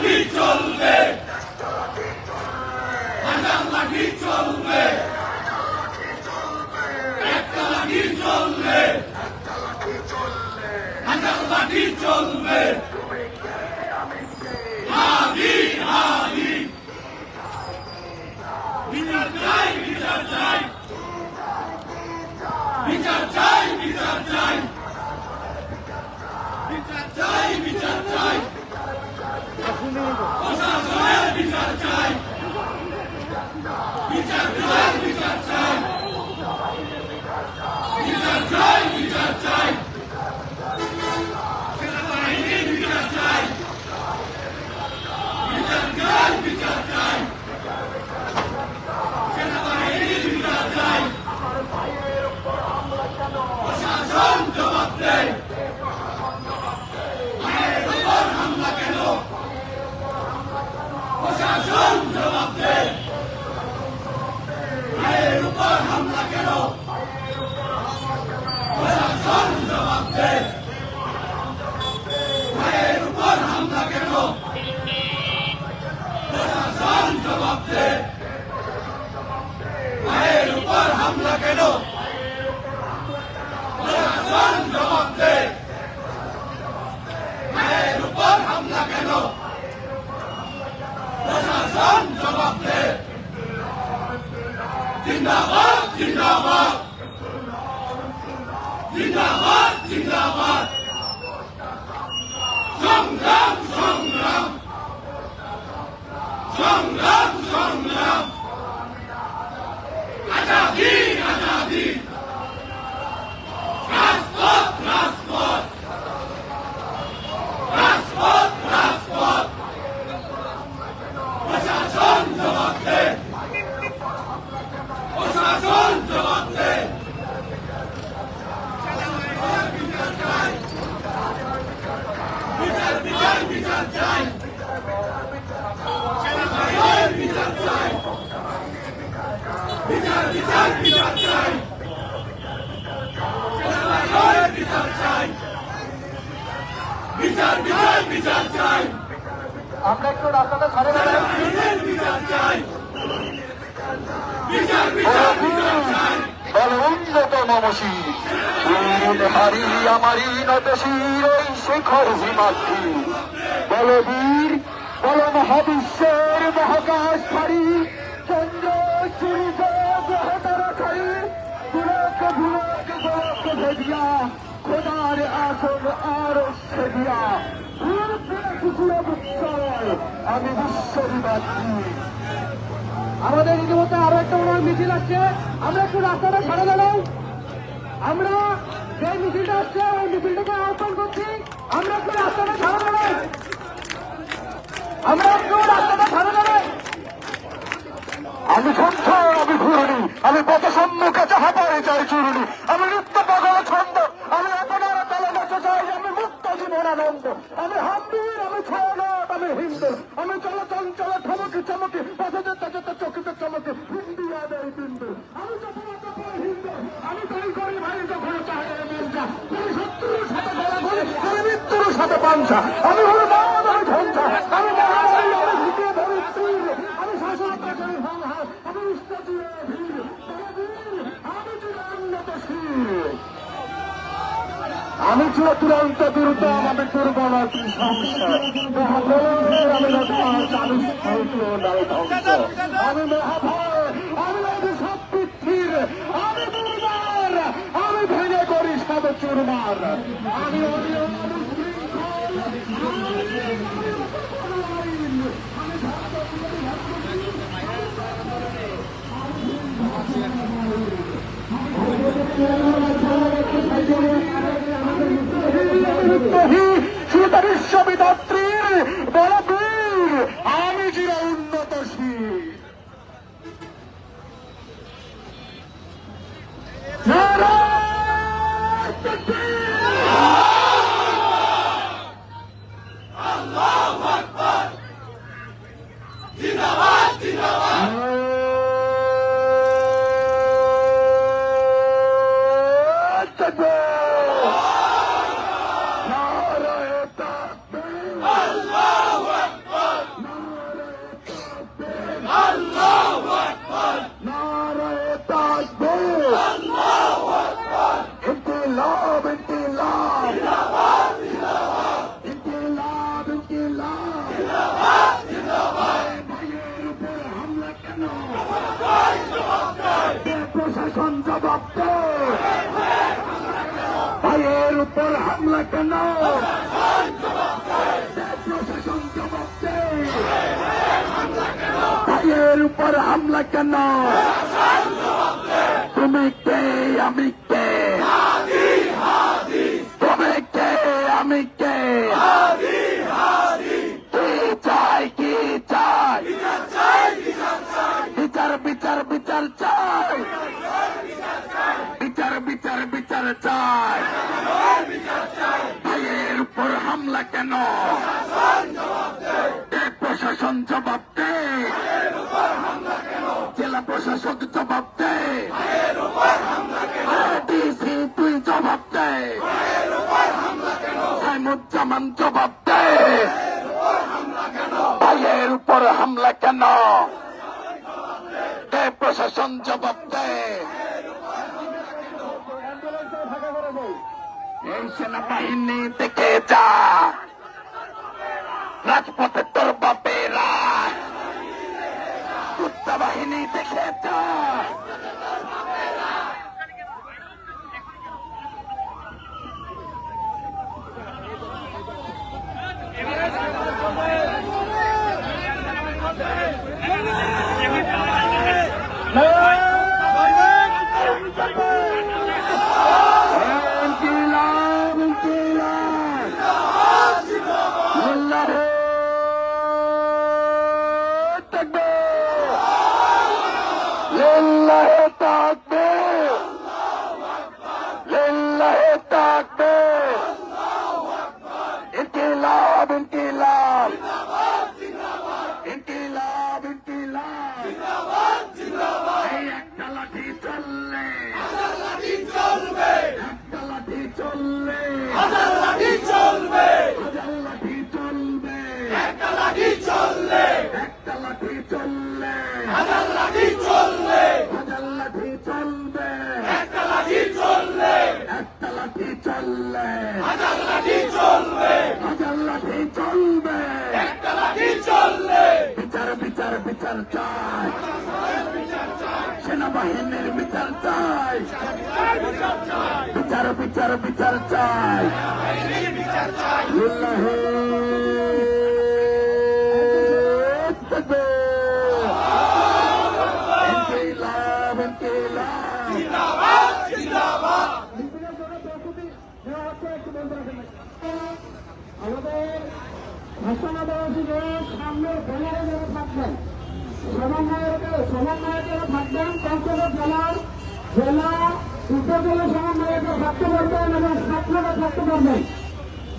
লাঠি চলবে। হাজার লাঠি চলবে। একটা লাঠি চলবে। হাজার লাঠি চলবে। Oh, God. একটু রাস্তাটা ছাড়ে মমসি হারি আমারি নত শির ওই শেখর হিমাদ্রি বল বল মহাবিশ্বের মহাকাশ ছাড়ি চন্দ্র সূর্য গ্রহ তারাখারি পুলক ভুলক গোলক ভেদিয়া খোদার আসন আর সেদিয়া আমি বিশ্ববিবাদী। আমাদের ইতিমধ্যে আরও একটা ওনার মিছিল আসছে। আমরা একটু রাস্তাটা সারা দাঁড়াই আমরা যে মিছিলটা আসছে, ওই মিছিলটাকে আহ্বান করছি। আমরা একটু রাস্তাটা সারা দাঁড়াই। আমরা একটু রাস্তাটা সারা দাঁড়াই। আমি ছন্দ আমি ঘুরুনি আমি পথ সম্মুখে যাহা পারে চাই চুরুনি আমি নিত্য পাগল ছন্দ, আমি আপনার তলে নাচে চাই আমি মুক্ত জীবন আনন্দ আমি হাম্বির আমি ছয়নাথ আমি হিন্দু, আমি চল চঞ্চল ঠমকি চমকি পথে যেতে যেতে চকিতে চমকি হিন্দু আদের বিন্দু। আমি তখন হিন্দু, আমি তাই করি ভাই যখন চাহে করি শত্রুর সাথে গলাগলি করি মৃত্যুর সাথে পাঞ্চা। আমি হলো দাঁত আমি আমি মহামারী আমি ভুকে ধরি তীর আমি শাসনতা করি সংহার আমি উস্তাদিয়ে ভিড় বলবীর আমি চিরান্নত শির আমি ছিল তুরন্ত দুর্দম আমি দুর্বলতি সংসার মহাপ্রলয়ের আমি আমি আমি পৃথিবীর, আমি দুর্বার, আমি ভেঙে করি সব চুরমার। আমি অনিয়ম আমি সীতা বিশ্ববিদাত্রীর বলবীর আমি চির উন্নতশীল নারায়ণ ইনকিলাব ভাইয়ের উপর হামলা কেন কে প্রশাসন জবাব দেয় ভাইয়ের উপর হামলা কেন? প্রশাসন উপর হামলা কেন? তুমি কে? আমি কে? তুমি কে? আমি কে? কি চাই? কি চাই? বিচার বিচার বিচার চাই। বিচার বিচার বিচার চাই। হামলা কেন প্রশাসন জবাব দে। জেলা প্রশাসক জবাব দে। ডিসি তুই জবাব দে। সাইমুজ্জামান জবাব দে। ভাইয়ের উপর হামলা কেন? প্রশাসন জবাব দে। এই সেনাবাহিনী থেকে যা। রাজপথে তোর বাপেরা বাহিনী থেকে যা ইনকিলাব ইনকিলাব লিল্লাহে তাকবীর লিল্লাহে তাকবীর লিল্লাহে তাকবীর ইনকিলাব ইনকিলাব ইনকিলাব ইনকিলাব এই একটা লাঠি চললে একটা লাঠি চললে হাজার লাঠি চলবে হাজার লাঠি চলবে একটা লাঠি চললে একটা লাঠি চললে হাজার লাঠি চলবে। হাজার লাঠি চলবে। একটা লাঠি চললে একটা লাঠি চললে হাজার লাঠি চলবে। হাজার লাঠি চলবে। একটা লাঠি বিচার বিচার বিচার চাই। সেনাবাহিনীর বিচার চাই। বিচার বিচার বিচার চাই। লিল্লাহে তাকবীর। ভাষণাবাসীদের সামনে ব্যানারে থাকবেন, সমন্বয়কে সমন্বয়কেরা থাকবেন, পঞ্চগড় জেলার জেলা উপজেলা সমন্বয়কে থাকতে পারবেন এবং ছাত্ররা থাকতে পারবেন।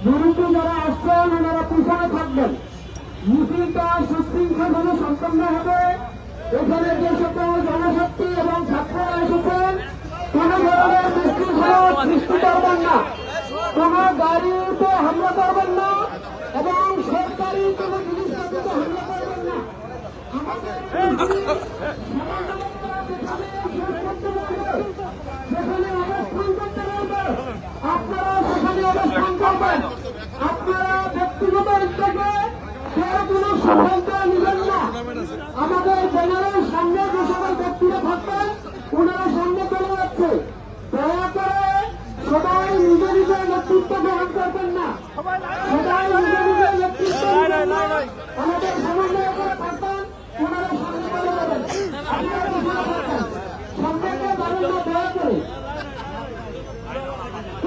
বিরোধী যারা আসছেন, ওনারা পিছনে থাকবেন। মিছিলটা সুশৃঙ্খলভাবে সম্পন্ন হবে। এখানে যে জনশক্তি এবং ছাত্ররা এসেছেন কোন ধরনের বিশৃঙ্খলা সৃষ্টি করবেন না। হামলা করবেন না এবং সরকারি কোন জিনিসপত্রে হামলা করবেন না আমাদের যেখানে অবস্থান করতে পারবে আপনারা সেখানে আপনারা ব্যক্তিগত উদ্যোগে কোনো সিদ্ধান্ত নেবেন না আমাদের জেনারেল সামনে যে সকল ব্যক্তিরা থাকবেন চলে যাচ্ছে সবাই নিজে নিজের নেতৃত্ব গ্রহণ করবেন না। সবাই নিজে নিজের নেতৃত্ব নেবেন না। আমাদের সমন্বয় করে থাকবেন ওনারা সামনে চলে যাবেন আপনারা পিছনে থাকবেন সামনে কেউ যাবেন না দয়া করে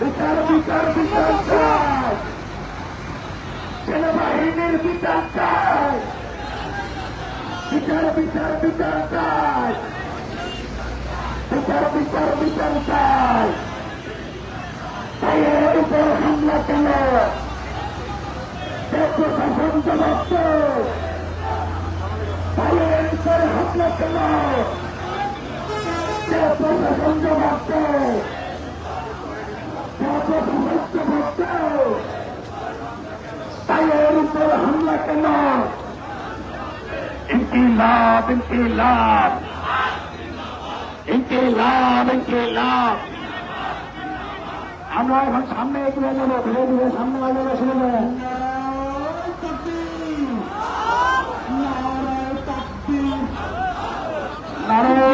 বিচার বিচার বিচার চাই সেনাবাহিনীর বিচার চাই বিচার বিচার বিচার চাই বিচার বিচার বিচার চাই তাই এর উপর হামলা কেন প্রশাসন জবাব তাই এর উপর হামলা কেন তাই এর উপর হামলা কেন انقلاب انقلاب انقلاب انقلاب আমরা এখন সামনে এগিয়ে যাব ধীরে ধীরে সামনে আগে শুনে নারায়ণ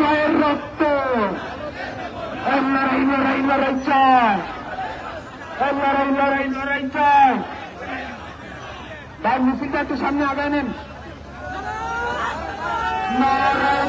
গায়ের রক্ত। লড়াই লড়াই লড়াই চায় লড়াই লড়াই লড়াই চায় ভাই মিছিলটা একটু সামনে আগায় নেন। নারায়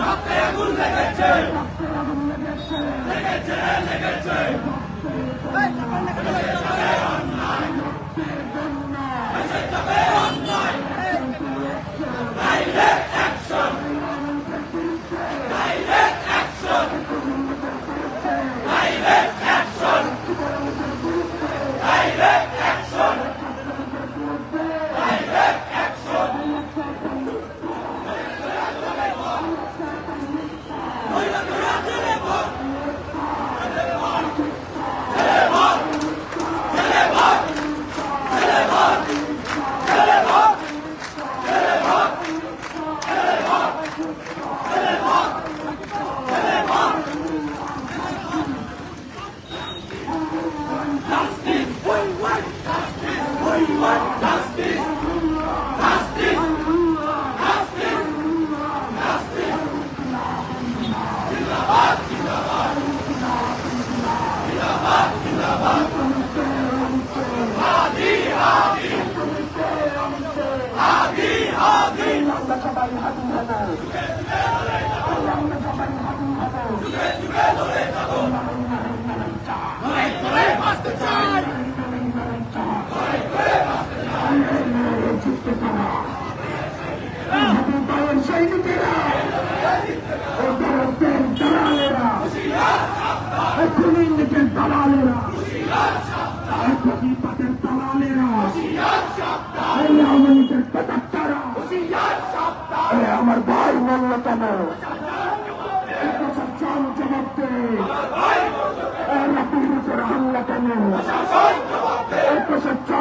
রক্তে আগুন লেগেছে লেগেছে লেগেছে লেগেছে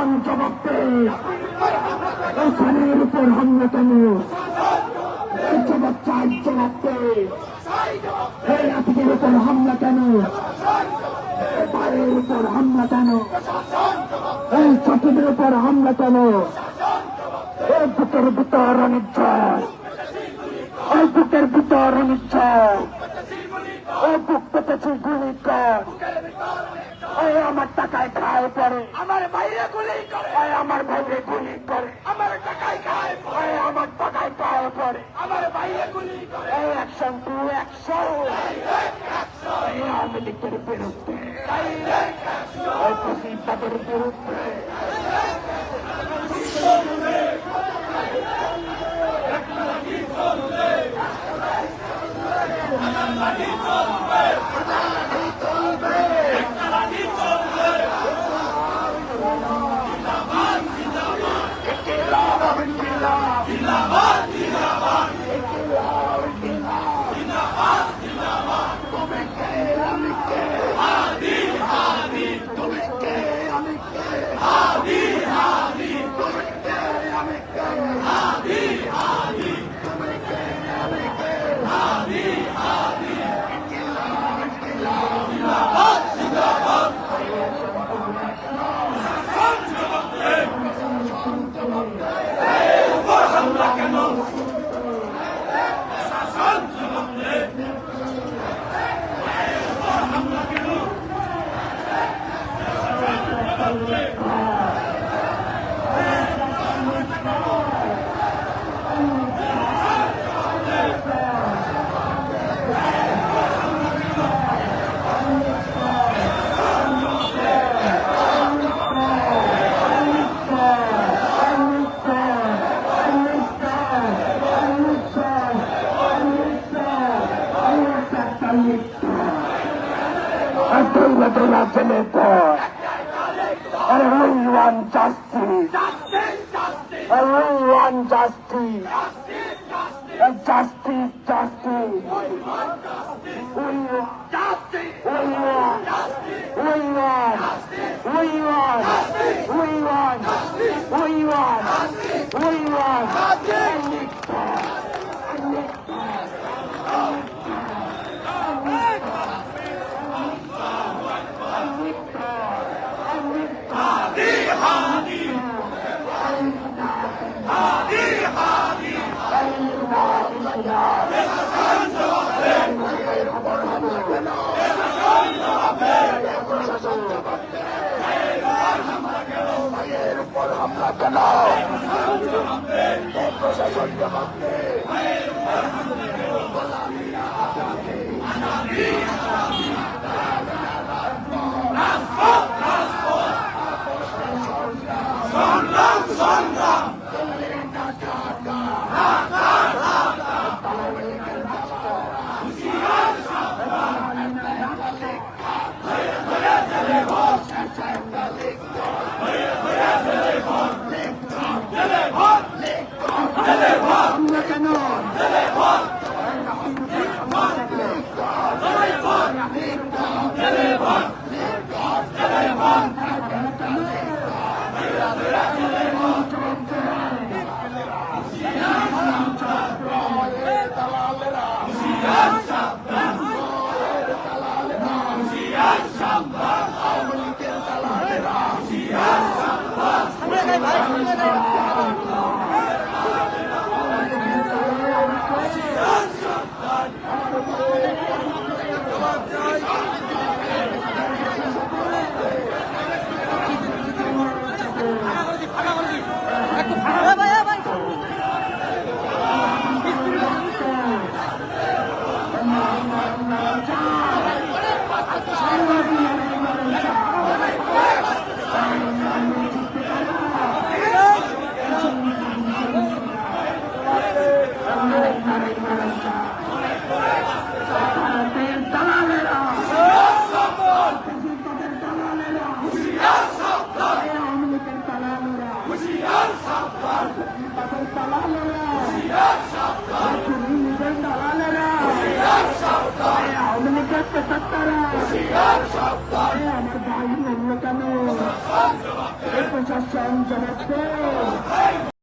সমান জবাবতে ওসমানের উপর অন্যতম এই জবাব চাই জবাবতে। এই আতিকের উপর হামলা কেন? পায়ের উপর হামলা কেন? এই চটিদের উপর হামলা কেন? এই বুকের ভিতর অনিচ্ছয়। ওই বুকের ভিতর অনিচ্ছয়। ওই বুক পেতেছি গুলি কর। আমার টাকায় খায় পড়ে। আমার ভাইরে গুলি করে। আমার ভাইরে গুলি করে। আমার টাকায় খায় এই আমার টাকায় খায় পড়ে। আমার ভাইরে গুলি করে। অ্যাকশন টু অ্যাকশন আওয়ামী লীগের বিরুদ্ধে। ফসিবাদের বিরুদ্ধে। Abdullah we want, we want, আমরা